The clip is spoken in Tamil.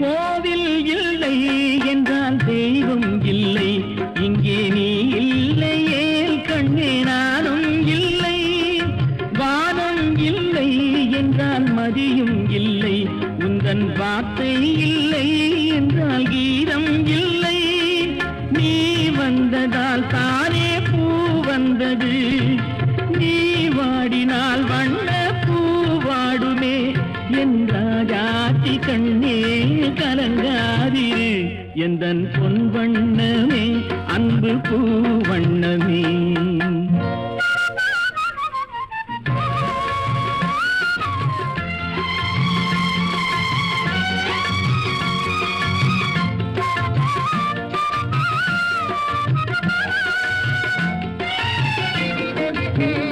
கோவில் இல்லை என்றால் தெய்வம் இல்லை. இங்கே நீ இல்லையே கண்ணே நானும் இல்லை. வானம் இல்லை என்றால் மதியும் இல்லை. உந்தன் வார்த்தை இல்லை என்றால் கீதம் இல்லை. நீ வந்ததால் தானே பூ வந்தது. ராஜாத்தி கண்ணே கலங்காதிரு எந்த பொன் வண்ணமே அன்பு பூ வண்ணமே Mm-hmm.